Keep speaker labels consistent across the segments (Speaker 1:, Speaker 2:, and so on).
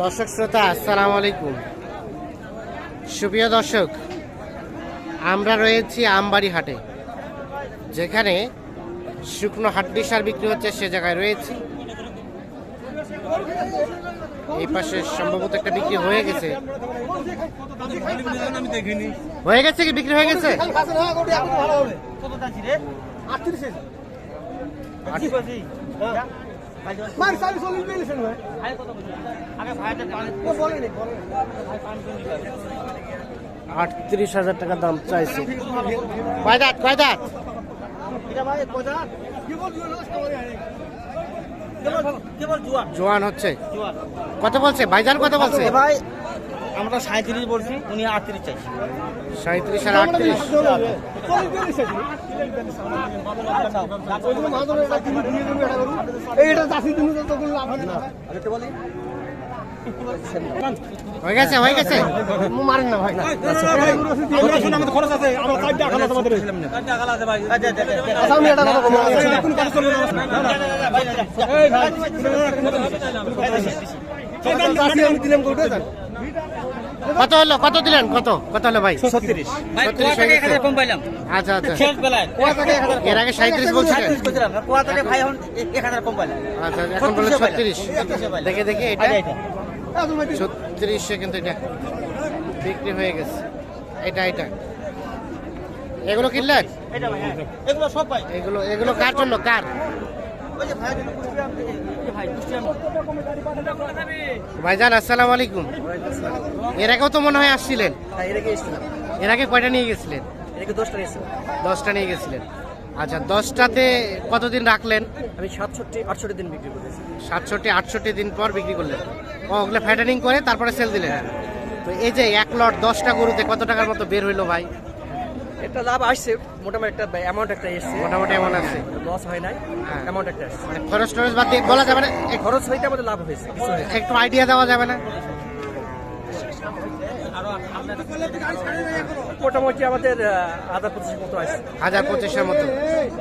Speaker 1: দর্শক শ্রোতা আসসালামু আলাইকুম। সুপ্রিয় দর্শক আমরা রয়েছি আমবাড়ি হাটে যেখানে শুকনো হাড্ডি সার বিক্রি হচ্ছে সে জায়গায় রয়েছি। এই পাশে সম্ভবত একটা বিক্রি হয়ে গেছে। হয়ে গেছে কি? বিক্রি হয়ে গেছে? আটত্রিশ হাজার টাকা দাম চাইছে। কয় দাঁত কয় দাঁত? জোয়ান হচ্ছে কত বলছে? ভাইজান কত বলছে?
Speaker 2: ভাই আমরা সাঁত্রিশ বলছি উনি আটত্রিশ চাইছি
Speaker 1: সাঁত্রিশ আর আটত্রিশ হয়ে গেছে হয়ে গেছে মারেন না ভাই কত হলো? কত দিলেন? কত? কত হলো ভাই?
Speaker 2: ছত্রিশ।
Speaker 1: হয়ে আচ্ছা আচ্ছা। এর আগে সাঁত্রিশ বলছিলেন।
Speaker 2: পাইলাম।
Speaker 1: আচ্ছা এখন বলে ছত্রিশ দেখে দেখে এটা।
Speaker 2: আচ্ছা,
Speaker 1: ছত্রিশে কিন্তু এটা বিক্রি হয়ে গেছে। এটা এটা। এগুলো কিনলেন?
Speaker 2: এটা হ্যাঁ। এগুলো সব
Speaker 1: এগুলো এগুলো কার জন্য? কার? ভাইজান আসসালামু আলাইকুম। এর আগেও তো মনে হয় আসছিলেন?
Speaker 2: হ্যাঁ
Speaker 1: এর আগে কয়টা নিয়ে গেছিলেন?
Speaker 2: দশটা
Speaker 1: দশটা নিয়ে গেছিলেন। আচ্ছা দশটাতে কতদিন রাখলেন?
Speaker 2: আমি সাতষট্টি আটষট্টি দিন বিক্রি করেছি।
Speaker 1: সাতষট্টি আটষট্টি দিন পর বিক্রি করলেন। ও ওগুলো ফ্যাটানিং করে তারপরে সেল দিলেন। তো এই যে এক লট দশটা গরুতে কত টাকার মতো বের হইল ভাই?
Speaker 2: একটা লাভ আসছে মোটামুটি একটা অ্যামাউন্ট একটা এসছে।
Speaker 1: মোটামুটি এমন আছে।
Speaker 2: লস হয় নাই। অ্যামাউন্ট একটা আসছে
Speaker 1: মানে খরচ টরচ বাদ দিয়ে বলা যাবে না?
Speaker 2: খরচ হইতে আমাদের লাভ হয়েছে
Speaker 1: একটু আইডিয়া দেওয়া যাবে না?
Speaker 2: মোটামুটি আমাদের মতো
Speaker 1: হাজার পঁচিশের মতো।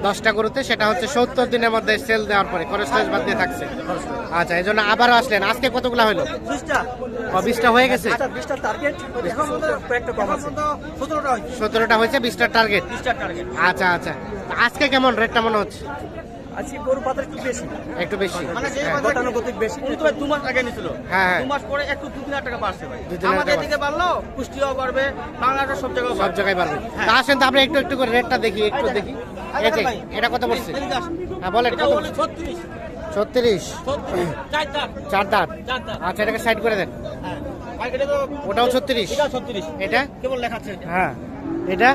Speaker 1: দশটা গরুতে সেটা হচ্ছে সত্তর দিনের মধ্যে সেল দেওয়ার পরে খরচ টরচ বাদ দিয়ে থাকছে। আচ্ছা এই জন্য আবারও আসলেন। আজকে কতগুলো হলো?
Speaker 2: বিশটা।
Speaker 1: ও, বিশটা হয়ে গেছে?
Speaker 2: আচ্ছা সতেরোটা হয়েছে।
Speaker 1: বিশটার টার্গেট আচ্ছা আচ্ছা। আজকে কেমন রেটটা মনে হচ্ছে?
Speaker 2: আজকে গরু পাতা একটু বেশি।
Speaker 1: একটু বেশি।
Speaker 2: মানে যে
Speaker 1: হ্যাঁ।
Speaker 2: গতানুগতিক বেশি। উনি তো ভাই দু মাস আগে নিছিল।
Speaker 1: হ্যাঁ, হ্যাঁ।
Speaker 2: দু মাস পরে একটু দু তিন হাজার টাকা বাড়ছে ভাই। আমাদের এদিকে বাড়লো কুষ্টিয়াও বাড়বে বাংলাটা সব জায়গায়
Speaker 1: সব জায়গায় পারবে তা আসেন তো আমরা একটু একটু করে রেটটা দেখি একটু দেখি। এটা কত পড়ছে? হ্যাঁ বলেন
Speaker 2: এটা
Speaker 1: কত
Speaker 2: ছত্রিশ।
Speaker 1: ছত্রিশ?
Speaker 2: চার দাঁত।
Speaker 1: চার দাঁত? আচ্ছা এটাকে সাইড করে দেন।
Speaker 2: হ্যাঁ।
Speaker 1: ওটাও ছত্রিশ?
Speaker 2: ছত্রিশ।
Speaker 1: এটা?
Speaker 2: কেবল লেখাচ্ছে
Speaker 1: হ্যাঁ। এটা?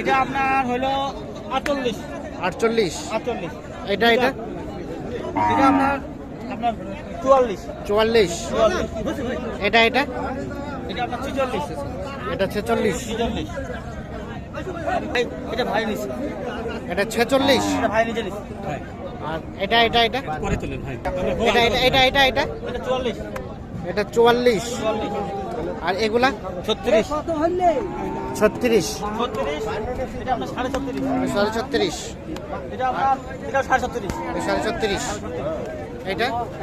Speaker 2: এটা আপনার হলো আটচল্লিশ।
Speaker 1: আটচল্লিশ?
Speaker 2: আটচল্লিশ।
Speaker 1: এটা এটা?
Speaker 2: এটা আপনার আপনার
Speaker 1: এটা এটা?
Speaker 2: এটা আপনার ছিচল্লিশ।
Speaker 1: এটা ছেচল্লিশ।
Speaker 2: ছিচল্লিশ। এই- এটা ভাই নিছে।
Speaker 1: এটা ছেচল্লিশ?
Speaker 2: এটা ভাই নিছে।
Speaker 1: আর এটা এটা এটা?
Speaker 2: পরে তুলেন ভাই।
Speaker 1: এটা এটা এটা এটা আর এগুলা?
Speaker 2: ছত্রিশ।
Speaker 1: ছত্রিশ।
Speaker 2: সাড়ে ছত্রিশ।
Speaker 1: সাড়ে ছত্রিশ।
Speaker 2: এটা আপনার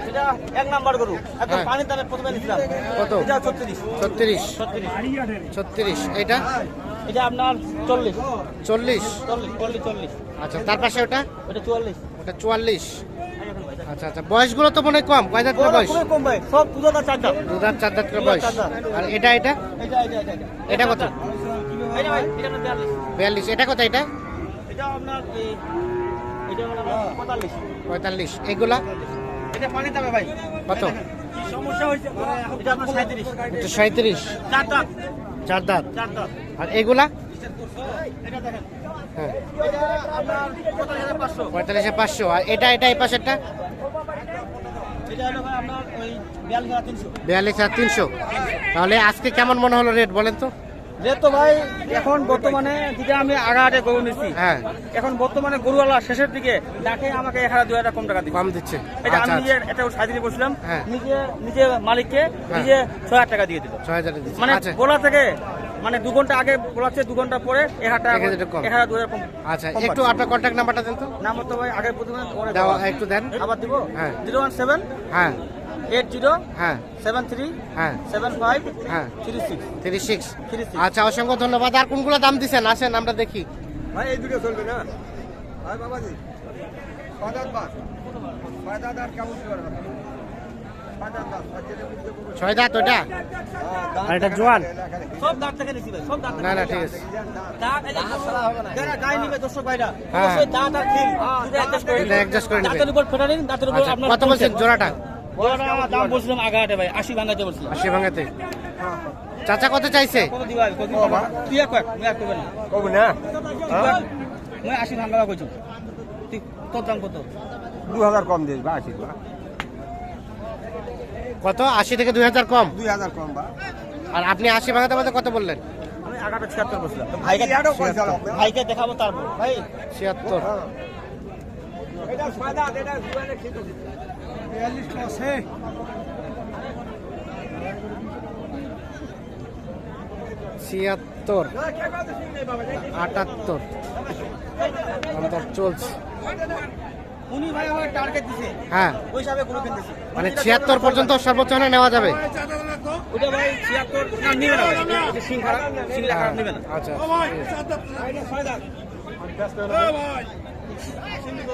Speaker 2: এটা এক নাম্বার গরু। একদম
Speaker 1: হ্যাঁ।
Speaker 2: পানির দামে প্রথমে নিছিলাম।
Speaker 1: কত?
Speaker 2: এটা ছত্রিশ।
Speaker 1: ছত্রিশ।
Speaker 2: ছত্রিশ।
Speaker 1: এটা?
Speaker 2: এটা আপনার চল্লিশ।
Speaker 1: চল্লিশ।
Speaker 2: চল্লিশ চল্লিশ
Speaker 1: আচ্ছা তার পাশে ওটা?
Speaker 2: এটা চুয়াল্লিশ।
Speaker 1: ওটা চুয়াল্লিশ। আচ্ছা আচ্ছা বয়সগুলো তো মনে হয় কম। কয় দাঁত বয়স?
Speaker 2: কম ভাই। সব
Speaker 1: দু দাঁত চার দাঁত বয়স। আর এটা? এটা
Speaker 2: এটা এটা এটা।
Speaker 1: এটা কত?
Speaker 2: বিয়াল্লিশ
Speaker 1: এটা কত এটা?
Speaker 2: পঁয়তাল্লিশ।
Speaker 1: এগুলা কত?
Speaker 2: আপনার সাঁত্রিশ চার দাঁত।
Speaker 1: আর এগুলা হ্যাঁ।
Speaker 2: পঁয়তাল্লিশ পাঁচশো।
Speaker 1: আর এটা এটা এই পাশেরটা?
Speaker 2: বিয়াল্লিশ
Speaker 1: আর তিনশো। তাহলে আজকে কেমন মনে হলো রেট বলেন তো?
Speaker 2: রেট তো ভাই এখন বর্তমানে যেটা আমি আগাটে গরু নিচ্ছি।
Speaker 1: হ্যাঁ।
Speaker 2: এখন বর্তমানে গরুওয়ালা শেষের দিকে ডাকে আমাকে এক হাজার দুই হাজার কম টাকা দিচ্ছে।
Speaker 1: কম দিচ্ছে।
Speaker 2: এটা আমি
Speaker 1: আচ্ছা
Speaker 2: নিজে একটা সাজিয়ে বসলাম
Speaker 1: হ্যাঁ।
Speaker 2: নিজে নিজে মালিককে নিজে ছয় হাজার টাকা দিয়ে দিল।
Speaker 1: ছয় হাজার
Speaker 2: মানে
Speaker 1: আচ্ছা।
Speaker 2: বলা থেকে মানে দু ঘণ্টা আগে বলাচ্ছে দু ঘণ্টা পরে এক হাজার টাকা
Speaker 1: এক হাজার
Speaker 2: দু হাজার কম
Speaker 1: আচ্ছা একটু আপনার কন্ট্যাক্ট নাম্বারটা দেন তো।
Speaker 2: নাম তো ভাই আগের প্রথমে।
Speaker 1: একটু দেন।
Speaker 2: আবার দিব।
Speaker 1: হ্যাঁ।
Speaker 2: জিরো ওয়ান সেভেন
Speaker 1: হ্যাঁ।
Speaker 2: এইট জিরো
Speaker 1: হ্যাঁ।
Speaker 2: সেভেন থ্রি
Speaker 1: হ্যাঁ।
Speaker 2: সেভেন ফাইভ
Speaker 1: হ্যাঁ
Speaker 2: three six.
Speaker 1: Three six
Speaker 2: three six
Speaker 1: আচ্ছা অসংখ্য ধন্যবাদ। আর কোনগুলো দাম দিচ্ছেন আসেন আমরা দেখি।
Speaker 3: ভাই এই দুটো চলবে না? ভাই বাবাজি। বাজার বাস। বাজার আর কেমন কি করবে বাজার দাস বাচ্চাদের বুঝতে পারবে।
Speaker 1: ছয় দাঁত ওটা আর এটা জোয়ান?
Speaker 2: সব দাঁত থেকে নিছি ভাই সব দাঁত
Speaker 1: না না ঠিক আছে।
Speaker 2: দাঁত যারা গায়ে নিবে দর্শক ভাইরা
Speaker 1: হ্যাঁ।
Speaker 2: অবশ্যই দাঁত আর খিল। দুটো adjust করে। দাঁতের উপর ফেটা নিন দাঁতের উপর
Speaker 1: আচ্ছা
Speaker 2: আপনার
Speaker 1: কত বলছেন জোড়াটা?
Speaker 2: দাম বলছিলাম আগাটে ভাই আশি ভাঙাতে বলছিলাম।
Speaker 1: আশি ভাঙাতে? চাচা কত চাইছে?
Speaker 2: তুই এক
Speaker 3: কবু না?
Speaker 2: মুই আশি ভাঙা কইছো। তুই তোর দাম কত?
Speaker 3: দু হাজার কম দিস বা আশি
Speaker 1: কত? আশি থেকে দুই হাজার কম?
Speaker 3: দুই হাজার কম বা।
Speaker 1: আর আপনি আশি ভাঙাতে বলতে কত বললেন?
Speaker 2: আমি আগাটা ছিয়াত্তর বলছিলাম। ভাইকে
Speaker 3: এটাও পয়সা লাগবে
Speaker 2: ভাইকে দেখাবো তারপর। ভাই।
Speaker 1: ছিয়াত্তর।
Speaker 3: এটা সাদা এটা বিয়াল্লিশ আছে
Speaker 1: ছিয়াত্তর আটাত্তর। আমাদের চলছে।
Speaker 2: উনি ভাই আমার টার্গেট দিছে।
Speaker 1: হ্যাঁ।
Speaker 2: ওই হিসাবে গরু কিনতেছি
Speaker 1: মানে ছিয়াত্তর পর্যন্ত সর্বোচ্চ হলে নেওয়া যাবে।
Speaker 2: ওটা ভাই ছিয়াত্তর না নিবে না ভাই। সিং খারাপ সিং খারাপ নিবে না।
Speaker 1: আচ্ছা
Speaker 3: দেখো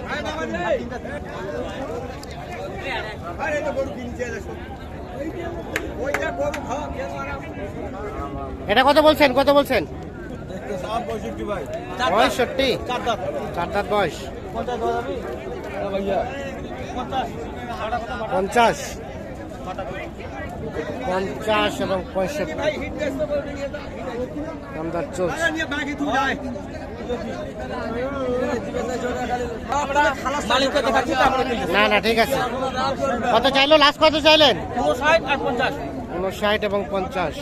Speaker 1: এটা কত বলছেন? কত বলছেন?
Speaker 3: পঁয়ষট্টি।
Speaker 2: চার দাঁত,
Speaker 1: বয়স
Speaker 2: পঞ্চাশ। পঞ্চাশ
Speaker 1: এবং পঁয়ষট্টি। দামদার চলছে। না না, ঠিক আছে। কত চাইলো? লাস্ট কত চাইলেন?
Speaker 2: উনষাট এবং পঞ্চাশ।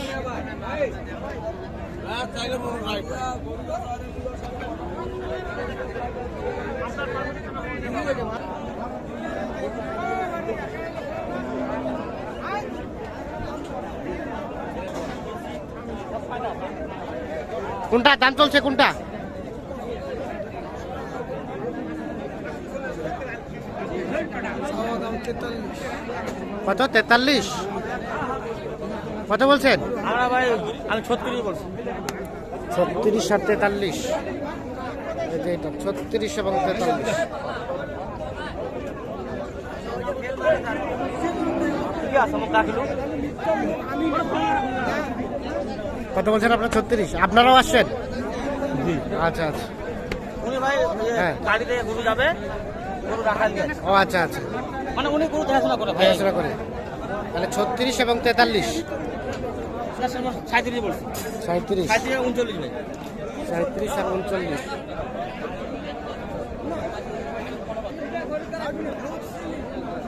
Speaker 1: উনষাট কোনটা? দাম চলছে কোনটা? কত? তেতাল্লিশ। কত বলছেন?
Speaker 2: আমরা ভাই আমি ছত্রিশ বলছি।
Speaker 1: ছত্রিশ আর তেতাল্লিশ। ছত্রিশ এবং তেতাল্লিশ।
Speaker 2: আছে
Speaker 1: কত বলছেন আপনার ছত্রিশ। আপনারাও আসছেন? আচ্ছা আচ্ছা।
Speaker 2: উনি ভাই
Speaker 1: হ্যাঁ।
Speaker 2: গাড়িতে গরু যাবে গরু রাখা
Speaker 1: ও আচ্ছা আচ্ছা।
Speaker 2: মানে উনি গরু দেখাশোনা করে
Speaker 1: দেখাশোনা করে। তাহলে ছত্রিশ এবং তেতাল্লিশ।
Speaker 2: সাঁত্রিশ বলছি
Speaker 1: সাঁত্রিশ
Speaker 2: সাঁত্রিশ উনচল্লিশ
Speaker 1: সাঁত্রিশ আর উনচল্লিশ।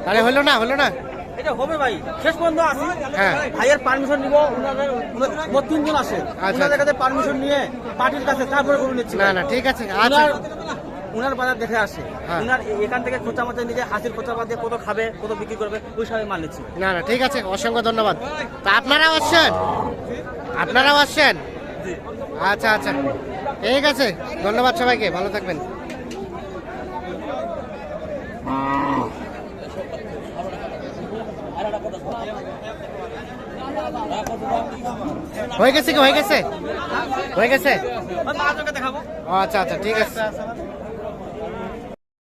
Speaker 1: তাহলে হলো না হলো না।
Speaker 2: এটা হবে ভাই। শেষ পর্যন্ত আসি।
Speaker 1: হ্যাঁ।
Speaker 2: ভাইয়ের পারমিশন নিব ওনাদের মোট তিনজন আসে।
Speaker 1: আচ্ছা।
Speaker 2: ওনাদের কাছে পারমিশন নিয়ে পার্টির কাছে তারপরে গরু নিচ্ছি।
Speaker 1: না না ঠিক আছে আচ্ছা।
Speaker 2: উনার উনার বাজার দেখে আসে।
Speaker 1: হ্যাঁ।
Speaker 2: উনার এখান থেকে খোঁচা মাথা নিজে হাসির খোঁচা বাদ দিয়ে কত খাবে কত বিক্রি করবে ওই হিসাবে মাল নিচ্ছি।
Speaker 1: না না ঠিক আছে অসংখ্য ধন্যবাদ। তা আপনারাও আসছেন? আপনারাও আসছেন? আচ্ছা আচ্ছা। ঠিক আছে ধন্যবাদ সবাইকে ভালো থাকবেন। হয়ে গেছে কি? হয়ে গেছে? হয়ে গেছে? আচ্ছা আচ্ছা ঠিক আছে।